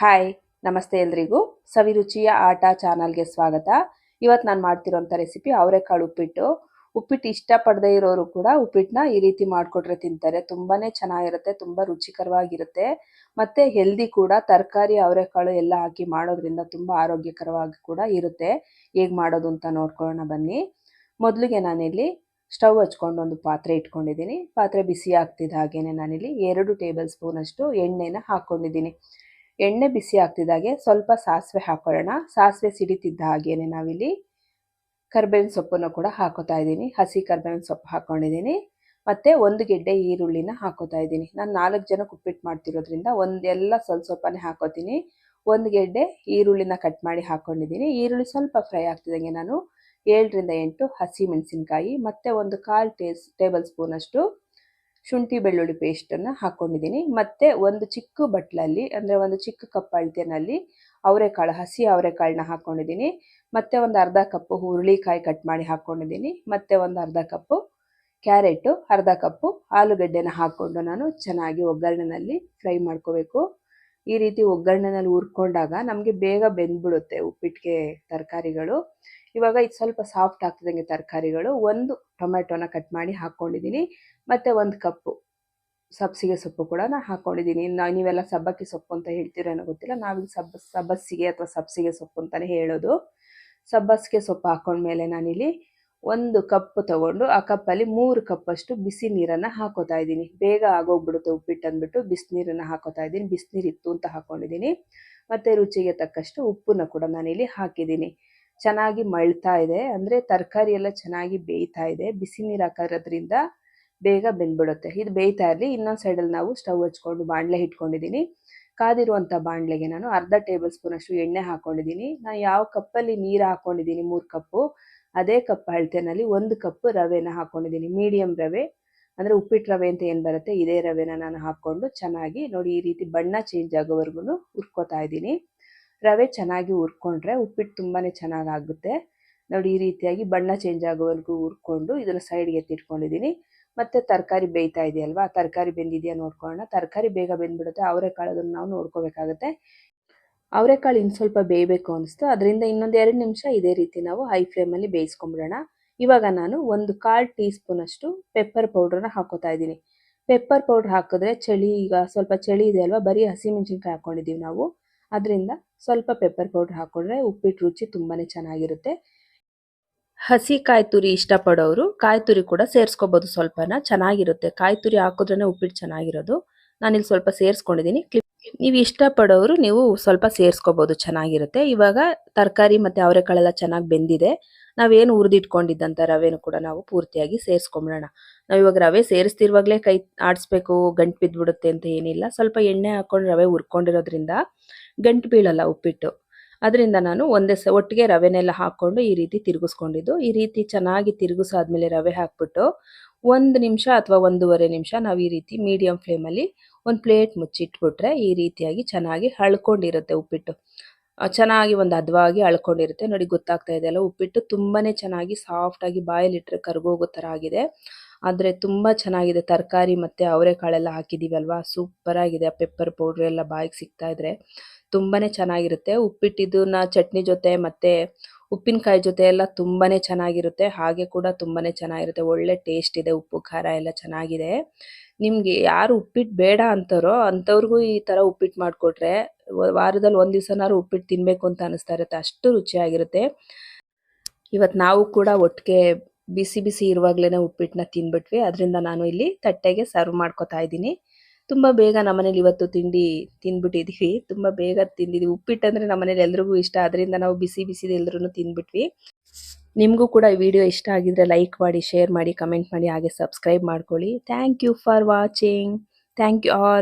Hi, ನಮಸ್ತೆ ಎಲ್ರಿಗೂ. ಸವಿರುಚಿಯ ಆಟ ಚಾನಲ್ಗೆ ಸ್ವಾಗತ. ಇವತ್ತು ನಾನು ಮಾಡ್ತಿರೋಂಥ ರೆಸಿಪಿ ಅವರೆಕಾಳು ಉಪ್ಪಿಟ್ಟು. ಉಪ್ಪಿಟ್ಟು ಇಷ್ಟಪಡದೇ ಇರೋರು ಕೂಡ ಉಪ್ಪಿಟ್ಟನ್ನ ಈ ರೀತಿ ಮಾಡಿಕೊಟ್ರೆ ತಿಂತಾರೆ. ತುಂಬಾ ಚೆನ್ನಾಗಿರುತ್ತೆ, ತುಂಬ ರುಚಿಕರವಾಗಿರುತ್ತೆ. ಮತ್ತು ಹೆಲ್ದಿ ಕೂಡ ತರಕಾರಿ, ಅವರೆಕಾಳು ಎಲ್ಲ ಹಾಕಿ ಮಾಡೋದ್ರಿಂದ ತುಂಬ ಆರೋಗ್ಯಕರವಾಗಿ ಕೂಡ ಇರುತ್ತೆ. ಹೇಗೆ ಮಾಡೋದು ಅಂತ ನೋಡ್ಕೊಳ್ಳೋಣ ಬನ್ನಿ. ಮೊದಲಿಗೆ ನಾನಿಲ್ಲಿ ಸ್ಟವ್ ಹಚ್ಕೊಂಡು ಒಂದು ಪಾತ್ರೆ ಇಟ್ಕೊಂಡಿದ್ದೀನಿ. ಪಾತ್ರೆ ಬಿಸಿ ಆಗ್ತಿದ್ದ ಹಾಗೇನೆ ನಾನಿಲ್ಲಿ ಎರಡು ಟೇಬಲ್ ಸ್ಪೂನಷ್ಟು ಎಣ್ಣೆನ ಹಾಕ್ಕೊಂಡಿದ್ದೀನಿ ಎಣ್ಣೆ ಬಿಸಿ ಆಗ್ತಿದ್ದಾಗೆ ಸ್ವಲ್ಪ ಸಾಸಿವೆ ಹಾಕೊಳ್ಳೋಣ. ಸಾಸಿವೆ ಸಿಡಿತಿದ್ದ ಹಾಗೇನೆ ನಾವಿಲ್ಲಿ ಕರ್ಬೇವಿನ ಸೊಪ್ಪನ್ನು ಕೂಡ ಹಾಕೋತಾ ಇದ್ದೀನಿ. ಹಸಿ ಕರ್ಬೇವಿನ ಸೊಪ್ಪು ಹಾಕೊಂಡಿದ್ದೀನಿ. ಮತ್ತು ಒಂದು ಗೆಡ್ಡೆ ಈರುಳ್ಳಿನ ಹಾಕೋತಾ ಇದ್ದೀನಿ. ನಾನು ನಾಲ್ಕು ಜನಕ್ಕೆ ಉಪ್ಪಿಟ್ಟು ಮಾಡ್ತಿರೋದ್ರಿಂದ ಒಂದೆಲ್ಲ ಸ್ವಲ್ಪ ಸ್ವಲ್ಪನೇ ಹಾಕೋತೀನಿ. ಒಂದು ಗೆಡ್ಡೆ ಈರುಳ್ಳಿನ ಕಟ್ ಮಾಡಿ ಹಾಕೊಂಡಿದ್ದೀನಿ. ಈರುಳ್ಳಿ ಸ್ವಲ್ಪ ಫ್ರೈ ಆಗ್ತಿದ್ದಂಗೆ ನಾನು ಏಳರಿಂದ ಎಂಟು ಹಸಿ ಮೆಣಸಿನ್ಕಾಯಿ, ಮತ್ತು ಒಂದು ಕಾಲು ಟೇಸ್, ಟೇಬಲ್ ಸ್ಪೂನ್ ಅಷ್ಟು ಶುಂಠಿ ಬೆಳ್ಳುಳ್ಳಿ ಪೇಸ್ಟನ್ನು ಹಾಕ್ಕೊಂಡಿದ್ದೀನಿ ಮತ್ತು ಒಂದು ಚಿಕ್ಕ ಬಟ್ಲಲ್ಲಿ, ಅಂದರೆ ಒಂದು ಚಿಕ್ಕ ಕಪ್ ಅಳತೆನಲ್ಲಿ ಅವರೆಕಾಳು, ಹಸಿ ಅವರೆಕಾಳನ್ನ ಹಾಕ್ಕೊಂಡಿದ್ದೀನಿ ಮತ್ತು ಒಂದು ಅರ್ಧ ಕಪ್ಪು ಹುರುಳಿಕಾಯಿ ಕಟ್ ಮಾಡಿ ಹಾಕ್ಕೊಂಡಿದ್ದೀನಿ ಮತ್ತು ಒಂದು ಅರ್ಧ ಕಪ್ಪು ಕ್ಯಾರೆಟು, ಅರ್ಧ ಕಪ್ಪು ಆಲೂಗಡ್ಡೆನ ಹಾಕ್ಕೊಂಡು ನಾನು ಚೆನ್ನಾಗಿ ಒಗ್ಗರಣೆನಲ್ಲಿ ಫ್ರೈ ಮಾಡ್ಕೋಬೇಕು. ಈ ರೀತಿ ಒಗ್ಗರಣೆನಲ್ಲಿ ಹುರ್ಕೊಂಡಾಗ ನಮಗೆ ಬೇಗ ಬೆಂದ್ಬಿಡುತ್ತೆ ಉಪ್ಪಿಟ್ಟಿಗೆ ತರಕಾರಿಗಳು. ಇವಾಗ ಇದು ಸ್ವಲ್ಪ ಸಾಫ್ಟ್ ಆಗ್ತದಂಗೆ ತರಕಾರಿಗಳು. ಒಂದು ಟೊಮೆಟೊನ ಕಟ್ ಮಾಡಿ ಹಾಕ್ಕೊಂಡಿದ್ದೀನಿ ಮತ್ತು ಒಂದು ಕಪ್ಪು ಸಬ್ಸಿಗೆ ಸೊಪ್ಪು ಕೂಡ ನಾನು ಹಾಕ್ಕೊಂಡಿದ್ದೀನಿ ನೀವೆಲ್ಲ ಸಬ್ಬಕ್ಕಿ ಸೊಪ್ಪು ಅಂತ ಹೇಳ್ತೀರೇನೋ ಗೊತ್ತಿಲ್ಲ. ನಾವೀಗ ಸಬ್ಬ ಸಬ್ಬಸಿಗೆ ಅಥವಾ ಸಬ್ಸಿಗೆ ಸೊಪ್ಪು ಅಂತಲೇ ಹೇಳೋದು. ಸಬ್ಬಸಿಗೆ ಸೊಪ್ಪು ಹಾಕೊಂಡ್ಮೇಲೆ ನಾನಿಲ್ಲಿ ಒಂದು ಕಪ್ ತಗೊಂಡು ಆ ಕಪ್ಪಲ್ಲಿ ಮೂರು ಕಪ್ಪಷ್ಟು ಬಿಸಿ ನೀರನ್ನು ಹಾಕೋತಾ ಇದ್ದೀನಿ. ಬೇಗ ಆಗೋಗ್ಬಿಡುತ್ತೆ ಉಪ್ಪಿಟ್ಟು ಅಂದ್ಬಿಟ್ಟು ಬಿಸಿನೀರನ್ನು ಹಾಕೋತಾ ಇದ್ದೀನಿ. ಬಿಸಿನೀರು ಇತ್ತು ಅಂತ ಹಾಕೊಂಡಿದ್ದೀನಿ. ಮತ್ತು ರುಚಿಗೆ ತಕ್ಕಷ್ಟು ಉಪ್ಪನ್ನ ಕೂಡ ನಾನಿಲ್ಲಿ ಹಾಕಿದ್ದೀನಿ. ಚೆನ್ನಾಗಿ ಮಳ್ತಾ ಇದೆ. ಅಂದರೆ ತರಕಾರಿ ಎಲ್ಲ ಚೆನ್ನಾಗಿ ಬೇಯ್ತಾ ಇದೆ. ಬಿಸಿ ನೀರು ಹಾಕೋದ್ರಿಂದ ಬೇಗ ಬೆಂದ್ಬಿಡುತ್ತೆ. ಇದು ಬೇಯ್ತಾ ಇರಲಿ. ಇನ್ನೊಂದು ಸೈಡಲ್ಲಿ ನಾವು ಸ್ಟವ್ ಹಚ್ಕೊಂಡು ಬಾಣಲೆ ಇಟ್ಕೊಂಡಿದ್ದೀನಿ. ಕಾದಿರುವಂಥ ಬಾಣಲೆಗೆ ನಾನು ಅರ್ಧ ಟೇಬಲ್ ಸ್ಪೂನಷ್ಟು ಎಣ್ಣೆ ಹಾಕ್ಕೊಂಡಿದ್ದೀನಿ ನಾನು ಯಾವ ಕಪ್ಪಲ್ಲಿ ನೀರು ಹಾಕ್ಕೊಂಡಿದ್ದೀನಿ ಮೂರು ಕಪ್ಪು. ಅದೇ ಕಪ್ ಅಳತೆನಲ್ಲಿ ಒಂದು ಕಪ್ ರವೆನ ಹಾಕ್ಕೊಂಡಿದ್ದೀನಿ ಮೀಡಿಯಂ ರವೆ, ಅಂದರೆ ಉಪ್ಪಿಟ್ಟು ರವೆ ಅಂತ ಏನು ಬರುತ್ತೆ, ಇದೇ ರವೆನ ನಾನು ಹಾಕ್ಕೊಂಡು ಚೆನ್ನಾಗಿ ನೋಡಿ ಈ ರೀತಿ ಬಣ್ಣ ಚೇಂಜ್ ಆಗೋವರೆಗೂ ಹುರ್ಕೋತಾ ಇದ್ದೀನಿ. ರವೆ ಚೆನ್ನಾಗಿ ಹುರ್ಕೊಂಡ್ರೆ ಉಪ್ಪಿಟ್ಟು ತುಂಬಾ ಚೆನ್ನಾಗಾಗುತ್ತೆ. ನೋಡಿ ಈ ರೀತಿಯಾಗಿ ಬಣ್ಣ ಚೇಂಜ್ ಆಗೋವರೆಗೂ ಹುರ್ಕೊಂಡು ಇದನ್ನು ಸೈಡ್ಗೆ ಎತ್ತಿಟ್ಕೊಂಡಿದ್ದೀನಿ. ಮತ್ತು ತರಕಾರಿ ಬೇಯ್ತಾ ಇದೆಯಲ್ವಾ, ತರಕಾರಿ ಬೆಂದಿದೆಯಾ ನೋಡ್ಕೊಳ್ಳೋಣ. ತರಕಾರಿ ಬೇಗ ಬೆಂದ್ಬಿಡುತ್ತೆ ಅವರೆಕಾಳು ನಾವು ನೋಡ್ಕೋಬೇಕಾಗುತ್ತೆ. ಅವರೆಕಾಳು ಇನ್ನು ಸ್ವಲ್ಪ ಬೇಯಬೇಕು ಅನಿಸ್ತು. ಅದರಿಂದ ಇನ್ನೊಂದು ಎರಡು ನಿಮಿಷ ಇದೇ ರೀತಿ ನಾವು ಹೈ ಫ್ಲೇಮಲ್ಲಿ ಬೇಯಿಸ್ಕೊಂಬಿಡೋಣ. ಇವಾಗ ನಾನು ಒಂದು ಕಾಲು ಟೀ ಸ್ಪೂನಷ್ಟು ಪೆಪ್ಪರ್ ಪೌಡ್ರನ್ನ ಹಾಕೋತಾ ಇದ್ದೀನಿ. ಪೆಪ್ಪರ್ ಪೌಡ್ರ್ ಹಾಕಿದ್ರೆ ಚಳಿ, ಈಗ ಸ್ವಲ್ಪ ಚಳಿ ಇದೆ ಅಲ್ವಾ, ಬರೀ ಹಸಿಮೆಣ್ಸಿನ್ಕಾಯಿ ಹಾಕ್ಕೊಂಡಿದ್ದೀವಿ ನಾವು. ಅದರಿಂದ ಸ್ವಲ್ಪ ಪೆಪ್ಪರ್ ಪೌಡ್ರ್ ಹಾಕೊಂಡ್ರೆ ಉಪ್ಪಿಟ್ಟು ರುಚಿ ತುಂಬಾ ಚೆನ್ನಾಗಿರುತ್ತೆ. ಹಸಿ ಕಾಯಿ ತುರಿ ಇಷ್ಟಪಡೋರು, ಕಾಯಿ ತುರಿ ಕೂಡ ಸೇರಿಸ್ಕೋಬೋದು ಸ್ವಲ್ಪನ, ಚೆನ್ನಾಗಿರುತ್ತೆ. ಕಾಯಿ ತುರಿ ಹಾಕಿದ್ರೇ ಉಪ್ಪಿಟ್ಟು ಚೆನ್ನಾಗಿರೋದು. ನಾನಿಲ್ಲಿ ಸ್ವಲ್ಪ ಸೇರಿಸ್ಕೊಂಡಿದ್ದೀನಿ. ಕ್ಲಿಪ್ ನೀವು ಇಷ್ಟಪಡೋರು ನೀವು ಸ್ವಲ್ಪ ಸೇರಿಸ್ಕೋಬೋದು, ಚೆನ್ನಾಗಿರುತ್ತೆ. ಇವಾಗ ತರಕಾರಿ ಮತ್ತು ಅವರೆಕಾಳೆಲ್ಲ ಚೆನ್ನಾಗಿ ಬೆಂದಿದೆ. ನಾವೇನು ಹುರಿದಿಟ್ಕೊಂಡಿದ್ದಂಥ ರವೆನೂ ಕೂಡ ನಾವು ಪೂರ್ತಿಯಾಗಿ ಸೇರಿಸ್ಕೊಂಬಿಡೋಣ. ನಾವು ಇವಾಗ ರವೆ ಸೇರಿಸ್ತಿರುವಾಗಲೇ ಕೈ ಆಡಿಸ್ಬೇಕು, ಗಂಟು ಬಿದ್ದುಬಿಡುತ್ತೆ ಅಂತ ಏನಿಲ್ಲ. ಸ್ವಲ್ಪ ಎಣ್ಣೆ ಹಾಕ್ಕೊಂಡು ರವೆ ಹುರ್ಕೊಂಡಿರೋದ್ರಿಂದ ಗಂಟು ಬೀಳಲ್ಲ ಉಪ್ಪಿಟ್ಟು. ಅದರಿಂದ ನಾನು ಒಂದೇ ಸ, ಒಟ್ಟಿಗೆ ರವೆನೆಲ್ಲ ಹಾಕ್ಕೊಂಡು ಈ ರೀತಿ ತಿರುಗಿಸ್ಕೊಂಡಿದ್ದು. ಈ ರೀತಿ ಚೆನ್ನಾಗಿ ತಿರುಗಿಸಾದ್ಮೇಲೆ ರವೆ ಹಾಕ್ಬಿಟ್ಟು ಒಂದು ನಿಮಿಷ ಅಥವಾ ಒಂದೂವರೆ ನಿಮಿಷ ನಾವು ಈ ರೀತಿ ಮೀಡಿಯಂ ಫ್ಲೇಮಲ್ಲಿ ಒಂದು ಪ್ಲೇಟ್ ಮುಚ್ಚಿಟ್ಬಿಟ್ರೆ ಈ ರೀತಿಯಾಗಿ ಚೆನ್ನಾಗಿ ಅಳ್ಕೊಂಡಿರುತ್ತೆ ಉಪ್ಪಿಟ್ಟು. ಚೆನ್ನಾಗಿ ಒಂದು ಹದವಾಗಿ ಅಳ್ಕೊಂಡಿರುತ್ತೆ ನೋಡಿ, ಗೊತ್ತಾಗ್ತಾ ಇದೆಯಲ್ಲ ಉಪ್ಪಿಟ್ಟು ತುಂಬಾ ಚೆನ್ನಾಗಿ ಸಾಫ್ಟಾಗಿ ಬಾಯಲ್ಲಿಟ್ಟರೆ ಕರ್ಗೋಗೋ ಥರ ಆಗಿದೆ. ಆದರೆ ತುಂಬ ಚೆನ್ನಾಗಿದೆ. ತರಕಾರಿ ಮತ್ತು ಅವರೆಕಾಳೆಲ್ಲ ಹಾಕಿದ್ದೀವಲ್ವಾ ಸೂಪರಾಗಿದೆ. ಆ ಪೆಪ್ಪರ್ ಪೌಡ್ರ್ ಎಲ್ಲ ಬಾಯಿಗೆ ಸಿಗ್ತಾ ಇದ್ರೆ ತುಂಬಾ ಚೆನ್ನಾಗಿರುತ್ತೆ. ಉಪ್ಪಿಟ್ಟಿದ್ದನ್ನ ಚಟ್ನಿ ಜೊತೆ ಮತ್ತು ಉಪ್ಪಿನಕಾಯಿ ಜೊತೆ ಎಲ್ಲ ತುಂಬಾ ಚೆನ್ನಾಗಿರುತ್ತೆ. ಹಾಗೆ ಕೂಡ ತುಂಬಾ ಚೆನ್ನಾಗಿರುತ್ತೆ. ಒಳ್ಳೆ ಟೇಸ್ಟ್ ಇದೆ. ಉಪ್ಪು, ಖಾರ ಎಲ್ಲ ಚೆನ್ನಾಗಿದೆ. ನಿಮಗೆ ಯಾರು ಉಪ್ಪಿಟ್ಟು ಬೇಡ ಅಂತಾರೋ ಅಂಥವ್ರಿಗೂ ಈ ಥರ ಉಪ್ಪಿಟ್ಟು ಮಾಡಿಕೊಟ್ರೆ ವಾರದಲ್ಲಿ ಒಂದು ದಿವಸನಾದ್ರು ಉಪ್ಪಿಟ್ಟು ತಿನ್ನಬೇಕು ಅಂತ ಅನಿಸ್ತಾ ಇರುತ್ತೆ. ಅಷ್ಟು ರುಚಿಯಾಗಿರುತ್ತೆ. ಇವತ್ತು ನಾವು ಕೂಡ ಒಟ್ಟಿಗೆ ಬಿಸಿ ಬಿಸಿ ಇರುವಾಗಲೇ ಉಪ್ಪಿಟ್ಟನ್ನ ತಿನ್ಬಿಟ್ವಿ. ಅದರಿಂದ ನಾನು ಇಲ್ಲಿ ತಟ್ಟೆಗೆ ಸರ್ವ್ ಮಾಡ್ಕೊತಾ ಇದ್ದೀನಿ. ತುಂಬ ಬೇಗ ನಮ್ಮನೇಲಿ ಇವತ್ತು ತಿಂಡಿ ತಿಂದ್ಬಿಟ್ಟಿದ್ದೀವಿ ತುಂಬ ಬೇಗ ತಿಂದಿದ್ದೀವಿ ಅಂದರೆ ನಮ್ಮನೇಲಿ ಎಲ್ರಿಗೂ ಇಷ್ಟ. ಅದರಿಂದ ನಾವು ಬಿಸಿ ಬಿಸಿ ಎಲ್ಲರೂ ತಿನ್ಬಿಟ್ವಿ. ನಿಮಗೂ ಕೂಡ ಈ ವಿಡಿಯೋ ಇಷ್ಟ ಆಗಿದ್ರೆ ಲೈಕ್ ಮಾಡಿ ಶೇರ್ ಮಾಡಿ ಕಮೆಂಟ್ ಮಾಡಿ, ಹಾಗೆ ಸಬ್ಸ್ಕ್ರೈಬ್ ಮಾಡ್ಕೊಳ್ಳಿ. Thank you for watching thank you all